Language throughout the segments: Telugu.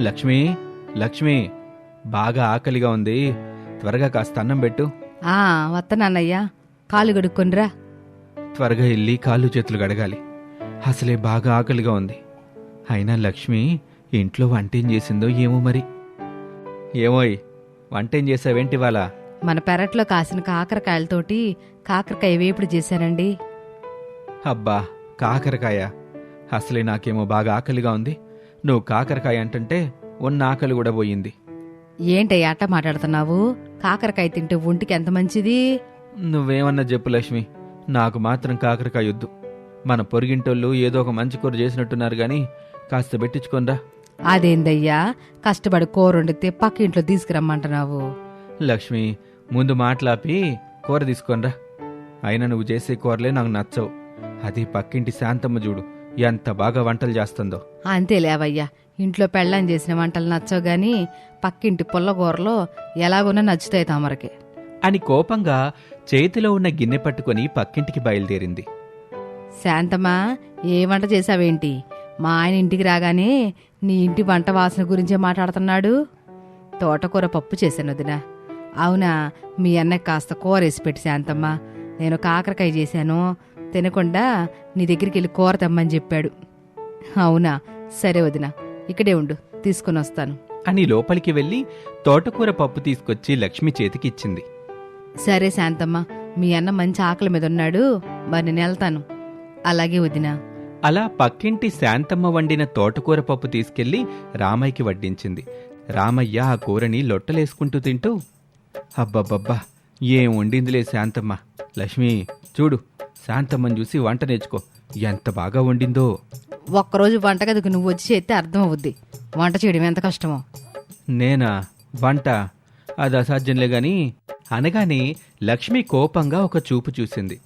లక్ష్మి లక్ష్మి బాగా ఆకలిగా ఉంది. త్వరగా కాస్త అన్నం పెట్టు. ఆ వత్తనాన్నయ్యా కాలు గడుక్కొనిరా. త్వరగా వెళ్ళి కాళ్ళు చేతులు గడగాలి అసలే బాగా ఆకలిగా ఉంది. అయినా లక్ష్మి ఇంట్లో వంటేం చేసిందో ఏమో మరి. ఏమోయ్ వంటేం చేసావేంటి వాళ్ళ మన పెరట్లో కాసిన కాకరకాయలతోటి కాకరకాయ వేపుడు చేశానండి. అబ్బా కాకరకాయ. అసలే నాకేమో బాగా ఆకలిగా ఉంది. నువ్వు కాకరకాయ అంటుంటే ఉన్న ఆకలి కూడా పోయింది. ఏంటయ్యా అట్ట మాట్లాడుతున్నావు? కాకరకాయ తింటే ఒంటికి ఎంత మంచిది? నువ్వేమన్నా చెప్పు లక్ష్మి నాకు మాత్రం కాకరకాయ వద్దు. మన పొరిగింటోళ్ళు ఏదో ఒక మంచి కూర చేసినట్టున్నారు గాని కాస్త పెట్టించుకోనరా అదేందయ్యా? కష్టపడి కూర వండితే పక్కింట్లో తీసుకురమ్మంటున్నావు. లక్ష్మి ముందు మాట్లాపి కూర తీసుకొనరా అయినా నువ్వు చేసే కూరలే నాకు నచ్చవు. అది పక్కింటి శాంతమ్మ చూడు. ఎంత బాగా వంటలు చేస్తుందో. అంతే లేవయ్యా ఇంట్లో పెళ్ళాం చేసిన వంటలు నచ్చవు గాని పక్కింటి పుల్లకూరలో ఎలాగున్నా నచ్చుతాయి తమరికి. అని కోపంగా చేతిలో ఉన్న గిన్నె పట్టుకొని పక్కింటికి బయలుదేరింది. శాంతమ్మా ఏ వంట చేసావేంటి మా ఆయన ఇంటికి రాగానే నీ ఇంటి వంట వాసన గురించే మాట్లాడుతున్నాడు. తోటకూర పప్పు చేశాను వదిన. అవునా మీ అన్నకి కాస్త కూర వేసి పెట్టి శాంతమ్మ. నేను కాకరకాయ చేశాను. తినకుండా నీ దగ్గరికి వెళ్ళి కూర తెమ్మని చెప్పాడు. అవునా? సరే వదిన ఇక్కడే ఉండు తీసుకుని వస్తాను. అని లోపలికి వెళ్ళి తోటకూర పప్పు తీసుకొచ్చి లక్ష్మి చేతికి ఇచ్చింది సరే శాంతమ్మ మీ అన్న మంచి ఆకలి మీద ఉన్నాడు మరి నేను వెళ్తాను అలాగే వదినా. అలా పక్కింటి శాంతమ్మ వండిన తోటకూర పప్పు తీసుకెళ్ళి రామయ్యకి వడ్డించింది. రామయ్య ఆ కూరని లొట్టలేసుకుంటూ తింటూ అబ్బబ్బబ్బా ఏం వండిందిలే శాంతమ్మ లక్ష్మి. చూడు శాంతమ్మని చూసి వంట నేర్చుకో. ఎంత బాగా వండిందో. ఒక్కరోజు వంటగదికి నువ్వు వచ్చి చేస్తే అర్థం అవుద్ది వంట చేయడం ఎంత కష్టమో. నేనా? వంట? అది అసాధ్యంలే గాని అనగానే లక్ష్మి కోపంగా ఒక చూపు చూసింది.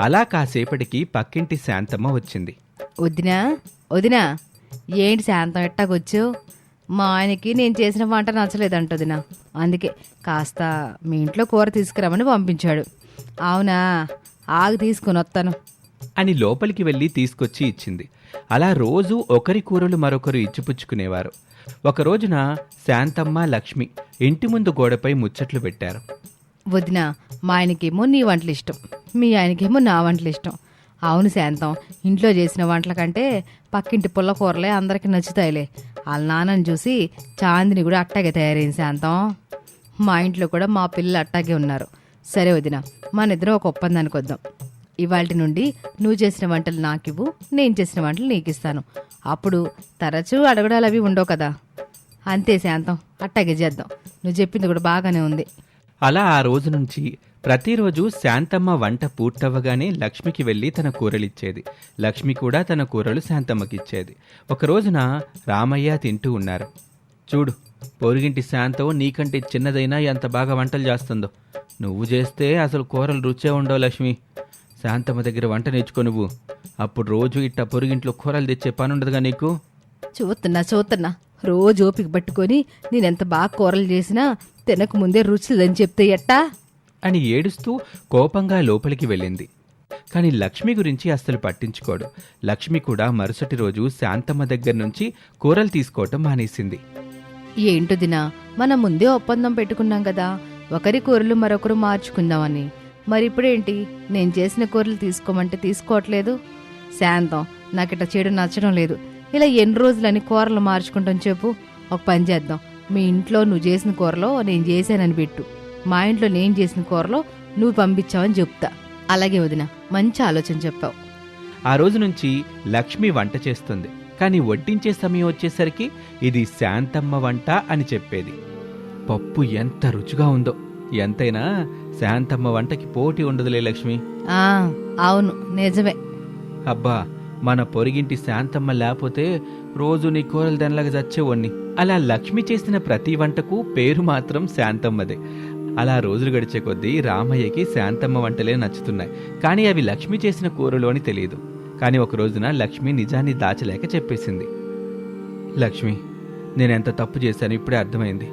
అలా కాసేపటికి పక్కింటి శాంతమ్మ వచ్చింది. వదినా వదినా ఏంటి శాంతం ఎట్టాగొచ్చు మా ఆయనకి నేను చేసిన వంట నచ్చలేదంట వదినా అందుకే కాస్త మీ ఇంట్లో కూర తీసుకురమ్మని పంపించాడు. అవునా? ఆగు తీసుకుని వస్తాను. అని లోపలికి వెళ్ళి తీసుకొచ్చి ఇచ్చింది. అలా రోజు ఒకరి కూరలు మరొకరు ఇచ్చిపుచ్చుకునేవారు. ఒక రోజున శాంతమ్మ లక్ష్మి ఇంటి ముందు గోడపై ముచ్చట్లు పెట్టారు. వదిన మా ఆయనకేమో నీ వంటలు ఇష్టం మీ ఆయనకేమో నా వంటలు ఇష్టం అవును శాంతం ఇంట్లో చేసిన వంటల కంటే పక్కింటి పుల్ల కూరలే అందరికి నచ్చుతాయిలే. వాళ్ళ నాన్నని చూసి చాందిని కూడా అట్టాగే తయారైంది శాంతం. మా ఇంట్లో కూడా మా పిల్లలు అట్టాగే ఉన్నారు. సరే వదిన మనిద్దరం ఒక ఒప్పందానికి వద్దాం. ఇవాళ నుండి నువ్వు చేసిన వంటలు నాకివ్వు నేను చేసిన వంటలు నీకు ఇస్తాను అప్పుడు తరచూ అడగడాలు అవి ఉండవు కదా. అంతే శాంతం అట్టాగే చేద్దాం. నువ్వు చెప్పింది కూడా బాగానే ఉంది. అలా ఆ రోజు నుంచి ప్రతిరోజు శాంతమ్మ వంట పూర్తవ్వగానే లక్ష్మికి వెళ్ళి తన కూరలిచ్చేది. లక్ష్మి కూడా తన కూరలు శాంతమ్మకిచ్చేది. ఒక రోజున రామయ్య తింటూ ఉన్నారు. చూడు పొరుగింటి శాంతం నీకంటే చిన్నదైనా ఎంత బాగా వంటలు చేస్తుందో. నువ్వు చేస్తే అసలు కూరలు రుచే ఉండవు లక్ష్మి. శాంతమ్మ దగ్గర వంట నేర్చుకో నువ్వు. అప్పుడు రోజు ఇట్ట పొరుగింట్లో కూరలు తెచ్చే పని ఉండదుగా నీకు? చూస్తున్నా చూస్తున్నా రోజు ఓపిక పట్టుకొని నేనెంత బాగా కూరలు చేసినా తినక ముందే రుచిదని చెప్తే ఎట్టా? అని ఏడుస్తూ కోపంగా లోపలికి వెళ్ళింది. కాని లక్ష్మి గురించి అస్సలు పట్టించుకోడు. లక్ష్మి కూడా మరుసటి రోజు శాంతమ్మ దగ్గర నుంచి కూరలు తీసుకోవటం మానేసింది. ఏంటో దినా మనం ముందే ఒప్పందం పెట్టుకున్నాం కదా. ఒకరి కూరలు మరొకరు మార్చుకుందామని. మరిప్పుడేంటి? నేను చేసిన కూరలు తీసుకోమంటే తీసుకోవట్లేదు? శాంతం నాకు ఇట్లా చేయడం నచ్చడం లేదు. ఇలా ఎన్ని రోజులని కూరలు మార్చుకుంటాం చెప్పు. ఒక పని చేద్దాం. మీ ఇంట్లో నువ్వు చేసిన కూరలో నేను చేశానని పెట్టు. మా ఇంట్లో నేను చేసిన కూరలో నువ్వు పంపించావని చెప్తా. అలాగే వదిన మంచి ఆలోచన చెప్పావు. ఆ రోజు నుంచి లక్ష్మి వంట చేస్తుంది. కానీ వడ్డించే సమయం వచ్చేసరికి ఇది శాంతమ్మ వంట అని చెప్పేది. పప్పు ఎంత రుచిగా ఉందో. ఎంతైనా శాంతమ్మ వంటకి పోటీ ఉండదులే లక్ష్మి. అవును నిజమే. అబ్బా మన పొరిగింటి శాంతమ్మ లేకపోతే రోజు నీ కూరలు దానిలాగా చచ్చేవాణ్ణి. అలా లక్ష్మి చేసిన ప్రతి వంటకు పేరు మాత్రం శాంతమ్మదే. అలా రోజులు గడిచే కొద్దీ రామయ్యకి శాంతమ్మ వంటలే నచ్చుతున్నాయి. కానీ అవి లక్ష్మి చేసిన కూరలు అని తెలియదు. కానీ ఒక రోజున లక్ష్మి నిజాన్ని దాచలేక చెప్పేసింది. లక్ష్మి నేనెంత తప్పు చేశాను ఇప్పుడే అర్థమైంది.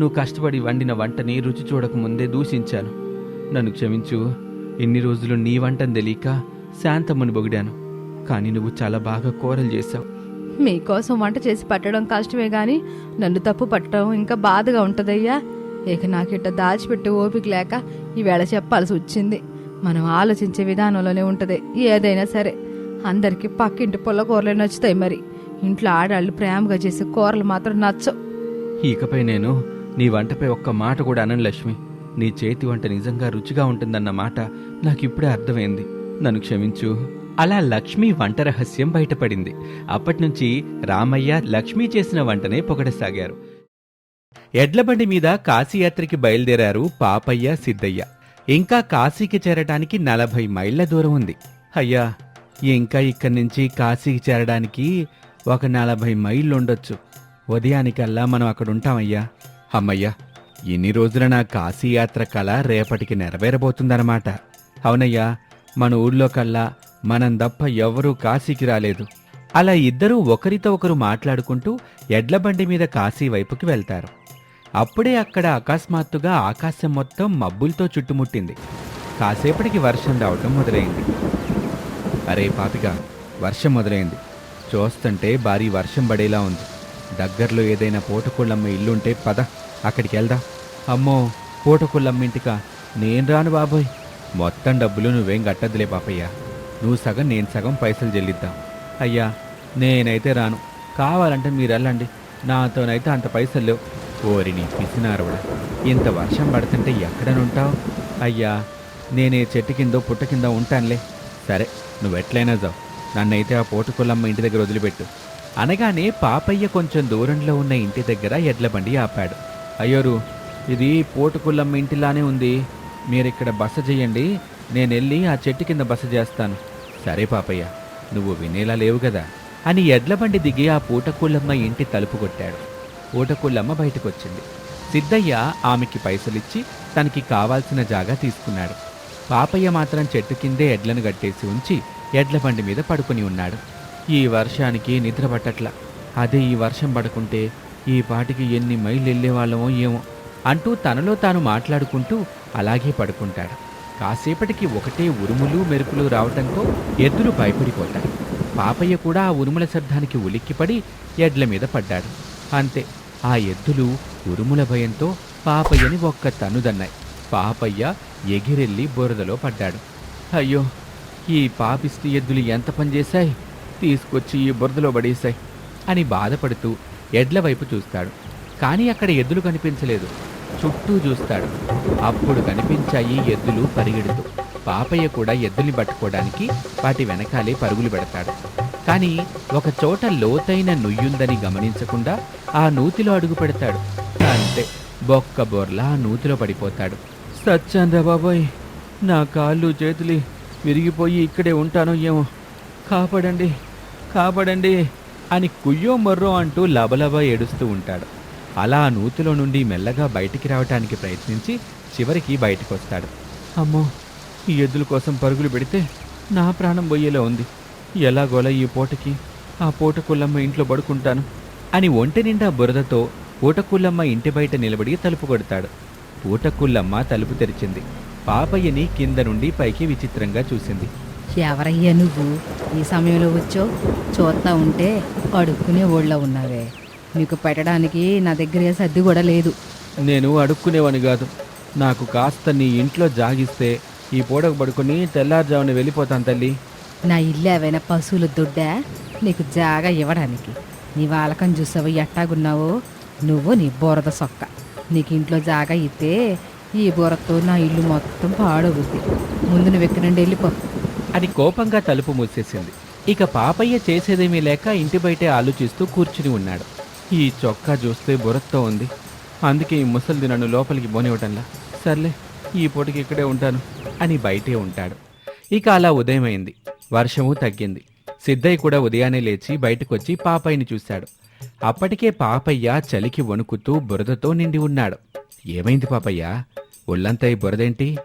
నువ్వు కష్టపడి వండిన వంటని రుచి చూడక ముందే దూషించాను. నన్ను క్షమించు ఇన్ని రోజులు నీ వంటని తెలియక శాంతమ్మని బొగిడాను. కానీ నువ్వు చాలా బాగా కూరలు చేశావు. మీకోసం వంట చేసి పట్టడం కష్టమే గాని నన్ను తప్పు పట్టడం ఇంకా బాధగా ఉంటుందయ్యా. ఇక నాకిట్ట దాచిపెట్టే ఓపిక లేక ఈవేళ చెప్పాల్సి వచ్చింది. మనం ఆలోచించే విధానంలోనే ఉంటుంది ఏదైనా సరే. అందరికి పక్కింటి పుల్ల కూరలే నచ్చుతాయి మరి. ఇంట్లో ఆడాళ్ళు ప్రేమగా చేసే కూరలు మాత్రం నచ్చవు. ఇకపై నేను నీ వంటపై ఒక్క మాట కూడా అనను లక్ష్మి. నీ చేతి వంట నిజంగా రుచిగా ఉంటుందన్న మాట నాకు ఇప్పుడే అర్థమైంది. నన్ను క్షమించు. అలా లక్ష్మి వంట రహస్యం బయటపడింది. అప్పటినుంచి రామయ్య లక్ష్మి చేసిన వంటనే పొగడసాగారు. ఎడ్లబండి మీద కాశీయాత్రకి బయలుదేరారు పాపయ్య సిద్ధయ్య. ఇంకా కాశీకి చేరటానికి నలభై మైళ్ళ దూరం ఉంది. అయ్యా ఇంకా ఇక్కడి నుంచి కాశీకి చేరడానికి ఒక నలభై మైళ్ళు ఉండొచ్చు ఉదయానికల్లా మనం అక్కడ ఉంటామయ్యా అమ్మయ్యా ఇన్ని రోజుల నా కాశీయాత్ర కళ రేపటికి నెరవేరబోతుందన్నమాట. అవునయ్యా మన ఊళ్ళో కల్లా మనం తప్ప ఎవరూ కాశీకి రాలేదు. అలా ఇద్దరూ ఒకరితో ఒకరు మాట్లాడుకుంటూ ఎడ్లబండి మీద కాశీ వైపుకి వెళ్తారు. అప్పుడే అక్కడ అకస్మాత్తుగా ఆకాశం మొత్తం మబ్బులతో చుట్టుముట్టింది. కాసేపటికి వర్షం రావటం మొదలైంది. అరే పాపిగా వర్షం మొదలైంది. చూస్తుంటే భారీ వర్షం పడేలా ఉంది. దగ్గరలో ఏదైనా పూటకుళ్ళమ్మ ఇల్లుంటే పద అక్కడికి వెళ్దా. అమ్మో పూటకుళ్ళమ్మ ఇంటికా నేను రాను బాబోయ్. మొత్తం డబ్బులు నువ్వేం కట్టద్దులే పాపయ్య. నువ్వు సగం నేను సగం పైసలు చెల్లిద్దాం అయ్యా నేనైతే రాను. కావాలంటే మీరు వెళ్ళండి. నాతోనైతే అంత పైసలు లేవు. ఓరి నీ పిసినారుడా ఇంత వర్షం పడుతుంటే ఎక్కడనుంటావు? అయ్యా నేనే చెట్టు కిందో పుట్ట కింద ఉంటానులే. సరే నువ్వెట్లయినా జావు. నన్నైతే ఆ పోటుకొల్లమ్మ ఇంటి దగ్గర వదిలిపెట్టు. అనగానే పాపయ్య కొంచెం దూరంలో ఉన్న ఇంటి దగ్గర ఎడ్ల బండి ఆపాడు. అయ్యోరు ఇది పోటుకొల్లమ్మ ఇంటిలానే ఉంది. మీరు ఇక్కడ బస చెయ్యండి. నేను వెళ్ళి ఆ చెట్టు కింద బస చేస్తాను. సరే పాపయ్య నువ్వు వినేలా లేవు కదా అని ఎడ్లబండి దిగి ఆ పూటకూళ్ళమ్మ ఇంటి తలుపు కొట్టాడు. పూటకూళ్ళమ్మ బయటకొచ్చింది. సిద్ధయ్య ఆమెకి పైసలిచ్చి తనకి కావాల్సిన జాగా తీసుకున్నాడు. పాపయ్య మాత్రం చెట్టు కిందే ఎడ్లను గట్టేసి ఉంచి ఎడ్ల బండి మీద పడుకుని ఉన్నాడు. ఈ వర్షానికి నిద్ర పట్టట్ల. అదే ఈ వర్షం పడుకుంటే ఈ పాటికి ఎన్ని మైళ్ళు వెళ్ళేవాళ్ళమో ఏమో అంటూ తనలో తాను మాట్లాడుకుంటూ అలాగే పడుకుంటాడు. కాసేపటికి ఒకటే ఉరుములు మెరుపులు రావటంతో ఎద్దులు భయపడిపోతాయి. పాపయ్య కూడా ఆ ఉరుముల శబ్దానికి ఉలిక్కిపడి ఎడ్ల మీద పడ్డాడు. అంతే ఆ ఎద్దులు ఉరుముల భయంతో పాపయ్యని ఒక్క తన్నుదన్నాయి పాపయ్య ఎగిరెళ్ళి బురదలో పడ్డాడు. అయ్యో ఈ పాపిష్టి ఎద్దులు ఎంత పనిచేశాయి తీసుకొచ్చి ఈ బురదలో పడేశాయి అని బాధపడుతూ ఎడ్ల వైపు చూస్తాడు. కానీ అక్కడ ఎద్దులు కనిపించలేదు. చుట్టూ చూస్తాడు. అప్పుడు కనిపించాయి ఎద్దులు పరిగెడుతూ. పాపయ్య కూడా ఎద్దుల్ని పట్టుకోవడానికి వాటి వెనకాలే పరుగులు పెడతాడు. కానీ ఒక చోట లోతైన నుయ్యుందని గమనించకుండా ఆ నూతిలో అడుగు పెడతాడు. అంతే బొక్క బొర్లా ఆ నూతిలో పడిపోతాడు. సచ్చాన్రా బాబాయ్. నా కాళ్ళు చేతులు విరిగిపోయి ఇక్కడే ఉంటాను ఏమో. కాపాడండి కాపాడండి అని కుయ్యో మర్రో అంటూ లబలబా ఏడుస్తూ ఉంటాడు. అలా ఆ నూతిలో నుండి మెల్లగా బయటికి రావటానికి ప్రయత్నించి చివరికి బయటకు వస్తాడు అమ్మో ఈ ఎద్దుల కోసం పరుగులు పెడితే నా ప్రాణం పోయేలా ఉంది. ఎలాగోలా ఈ పూటకి? ఆ పూటకుల్లమ్మ ఇంట్లో పడుకుంటాను అని ఒంటి నిండా బురదతో పూటకుల్లమ్మ ఇంటి బయట నిలబడి తలుపు కొడతాడు. పూటకుల్లమ్మ తలుపు తెరిచింది. పాపయ్యని కింద నుండి పైకి విచిత్రంగా చూసింది. ఎవరయ్యా నువ్వు? ఈ సమయంలో వచ్చో? చూస్తా ఉంటే అడుక్కునే ఊళ్ళో ఉన్నావే. నీకు పెట్టడానికి నా దగ్గర ఏ సర్ది కూడా లేదు. నేను అడుక్కునేవాని కాదు. నాకు కాస్త నీ ఇంట్లో జాగిస్తే ఈ పూటకు పడుకుని తెల్లారుజామున వెళ్ళిపోతాను తల్లి. నా ఇల్లు ఏవైనా పశువుల దొడ్డా? నీకు జాగా ఇవ్వడానికి. నీ వాలకం చూసావు ఎట్టాగున్నావో? నువ్వు నీ బురద సొక్క. నీకు ఇంట్లో జాగా అయితే ఈ బుర్రతో నా ఇల్లు మొత్తం పాడవుద్ది. ముందు నువ్వు ఎక్కడి నుండి వెళ్ళిపో. అని కోపంగా తలుపు మూసేసింది. ఇక పాపయ్య చేసేదేమీ లేక ఇంటి బయటే ఆలోచిస్తూ కూర్చుని ఉన్నాడు. ఈ చొక్కా చూస్తే బురత్తో ఉంది. అందుకే ఈ ముసలిది నన్ను లోపలికి పోనివ్వటంలా. సర్లే ఈ పూటకి ఇక్కడే ఉంటాను అని బయటే ఉంటాడు. ఇక అలా ఉదయమైంది. వర్షము తగ్గింది. సిద్ధయ్య కూడా ఉదయాన్నే లేచి బయటకొచ్చి పాపయ్యని చూశాడు. అప్పటికే పాపయ్య చలికి వణుకుతూ బురదతో నిండి ఉన్నాడు. ఏమైంది పాపయ్య? ఒళ్ళంతా ఈ బురదేంటి?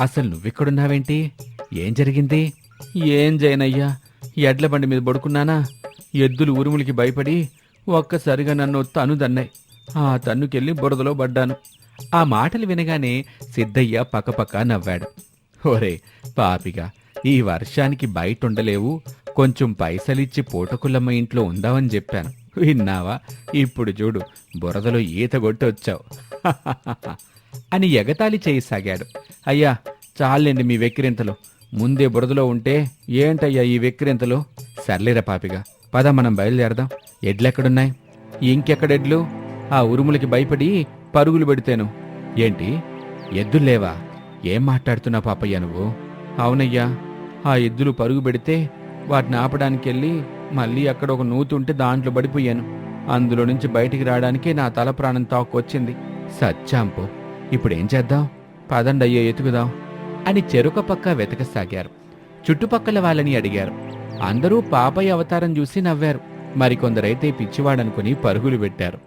అసలు నువ్విక్కడున్నావేంటి? ఏం జరిగింది? ఏం జైనయ్యా ఎడ్ల బండి మీద పడుకున్నానా? ఎద్దులు ఉరుములకి భయపడి ఒక్కసారిగా నన్ను తన్నుదన్నాయి ఆ తన్నుకెళ్ళి బురదలో పడ్డాను. ఆ మాటలు వినగానే సిద్ధయ్య పక్కపక్క నవ్వాడు. ఓరే పాపిగా ఈ వర్షానికి బయట ఉండలేవు కొంచెం పైసలిచ్చి పూటకుల్లమ్మ ఇంట్లో ఉందామని చెప్పాను. విన్నావా? ఇప్పుడు చూడు బురదలో ఈత కొట్టి వచ్చావు అని ఎగతాళి చేయసాగాడు. అయ్యా చాలండి మీ వెక్కిరింతలు. ముందే బురదలో ఉంటే ఏంటయ్యా ఈ వెక్కిరింతలు? సర్లేరా పాపిగా పద మనం బయలుదేరదాం. ఎడ్లెక్కడున్నాయి? ఇంకెక్కడెడ్లు ఆ ఉరుములకి భయపడి పరుగులు పెడితేను. ఏంటి? ఎద్దుల్లేవా ఏం మాట్లాడుతున్నావు పాపయ్య నువ్వు? అవునయ్యా ఆ ఎద్దులు పరుగు పెడితే వాటిని ఆపడానికి వెళ్ళి మళ్ళీ అక్కడ ఒక నూతుంటే దాంట్లో పడిపోయాను. అందులో నుంచి బయటికి రావడానికే నా తల ప్రాణం తాకొచ్చింది. సచ్చాంపో ఇప్పుడేం చేద్దాం? పదండి అయ్యో ఎతుకుదాం. అని చెరుక పక్క వెతకసాగారు. చుట్టుపక్కల వాళ్ళని అడిగారు. అందరూ పాపయ్య అవతారం చూసి నవ్వారు. మరికొందరైతే పిచ్చివాడనుకుని పరుగులు పెట్టారు.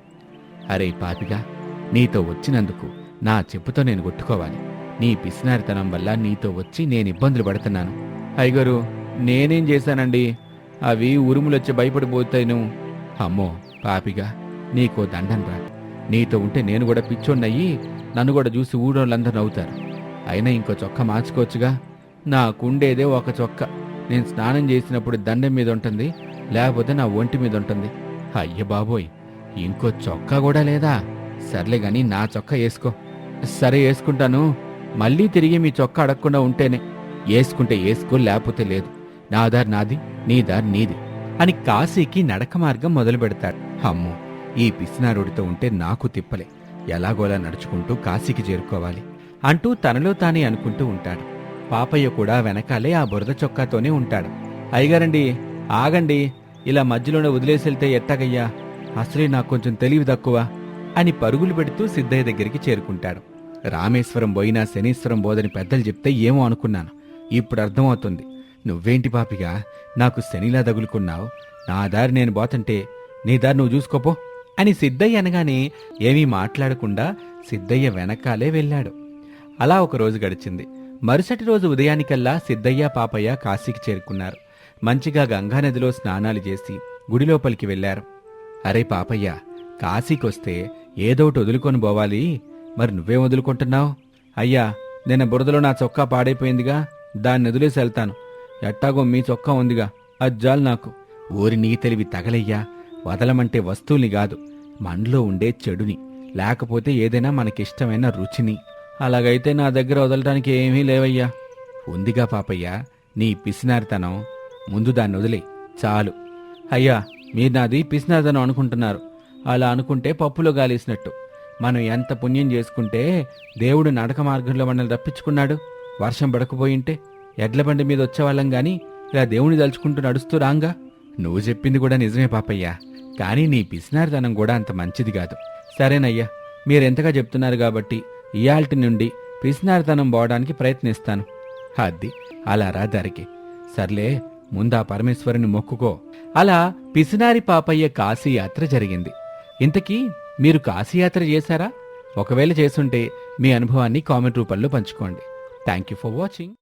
అరే పాపిగా నీతో వచ్చినందుకు నా చెప్పుతో నేను కొట్టుకోవాలి. నీ పిసినారితనం వల్ల నీతో వచ్చి నేను ఇబ్బందులు పడుతున్నాను. అయ్యగారు నేనేం చేశానండి? అవి ఉరుములొచ్చి భయపడిపోతాను అమ్మో పాపిగా. నీకో దండం రా నీతో ఉంటే నేను కూడా పిచ్చోన్నయ్యి నన్ను కూడా చూసి ఊరోళ్ళందరూ నవ్వుతారు. అయినా ఇంకో చొక్క మార్చుకోవచ్చుగా. నాకుండేదే ఒక చొక్క. నేను స్నానం చేసినప్పుడు దండం మీద ఉంటుంది లేకపోతే నా ఒంటి మీద ఉంటుంది. అయ్య బాబోయ్ ఇంకో చొక్కా కూడా లేదా? సర్లే గాని నా చొక్కా వేసుకో. సరే వేసుకుంటాను. మళ్ళీ తిరిగి మీ చొక్కా అడగకుండా ఉంటేనే. వేసుకుంటే వేసుకో లేకపోతే లేదు. నా దారి నాది నీ దారి నీది అని కాశీకి నడక మార్గం మొదలు పెడతాడు. అమ్మో ఈ పిసినారుడితో ఉంటే నాకు తిప్పలే. ఎలాగోలా నడుచుకుంటూ కాశీకి చేరుకోవాలి అంటూ తనలో తానే అనుకుంటూ ఉంటాడు. పాపయ్య కూడా వెనకాలే ఆ బురద చొక్కాతోనే ఉంటాడు. అయ్యగారండి ఆగండి ఇలా మధ్యలోనే వదిలేసి వెళ్తే ఎట్టాగయ్యా? అసలే నాకు కొంచెం తెలివి తక్కువ అని పరుగులు పెడుతూ సిద్ధయ్య దగ్గరికి చేరుకుంటాడు. రామేశ్వరం పోయినా శనీశ్వరం బోధని పెద్దలు చెప్తే ఏమో అనుకున్నాను. ఇప్పుడు అర్థమవుతుంది. నువ్వేంటి పాపిగా? నాకు శనిలా తగులుకున్నావు. నా దారి నేను బోతంటే నీ దారి నువ్వు చూసుకోపో అని సిద్ధయ్య అనగానే ఏమీ మాట్లాడకుండా సిద్ధయ్య వెనకాలే వెళ్ళాడు. అలా ఒక రోజు గడిచింది. మరుసటి రోజు ఉదయానికల్లా సిద్ధయ్య పాపయ్య కాశీకి చేరుకున్నారు. మంచిగా గంగానదిలో స్నానాలు చేసి గుడి లోపలికి వెళ్ళారు అరే పాపయ్య కాశీకొస్తే ఏదోటి వదులుకొని పోవాలి. మరి నువ్వేం వదులుకుంటున్నావు? అయ్యా నిన్న బురదలో నా చొక్కా పాడైపోయిందిగా. దాన్ని వదిలేసి వెళ్తాను. ఎట్టాగో మీ చొక్కా ఉందిగా. అజ్జాలు నాకు. ఊరి నీ తెలివి తగలయ్యా. వదలమంటే వస్తువుని కాదు. మనలో ఉండే చెడుని. లేకపోతే ఏదైనా మనకిష్టమైన రుచిని. అలాగైతే నా దగ్గర వదలటానికి ఏమీ లేవయ్యా. ఉందిగా పాపయ్య. నీ పిసినారితనం. ముందు దాన్ని వదిలే. చాలు. అయ్యా మీరు నాది పిసినారితనం అనుకుంటున్నారు. అలా అనుకుంటే పప్పులో గాలేసినట్టు. మనం ఎంత పుణ్యం చేసుకుంటే దేవుడు నడక మార్గంలో మనల్ని రప్పించుకున్నాడు. వర్షం పడకపోయింటే. ఎడ్లబండి మీద వచ్చేవాళ్ళం గాని ఇలా దేవుని దలుచుకుంటూ నడుస్తూ రాంగా. నువ్వు చెప్పింది కూడా నిజమే పాపయ్యా. కానీ నీ పిసినారితనం కూడా అంత మంచిది కాదు. సరేనయ్యా మీరెంతగా చెప్తున్నారు కాబట్టి ఇయాల్టి నుండి పిసినారితనం పోవడానికి ప్రయత్నిస్తాను. అద్ది అలా రా దారికి సర్లే ముందా పరమేశ్వరుని మొక్కుకో. అలా పిసినారి పాపయ్య కాశీయాత్ర జరిగింది. ఇంతకీ మీరు కాశీయాత్ర చేశారా? ఒకవేళ చేసుంటే మీ అనుభవాన్ని కామెంట్ రూపంలో పంచుకోండి. Thank you for watching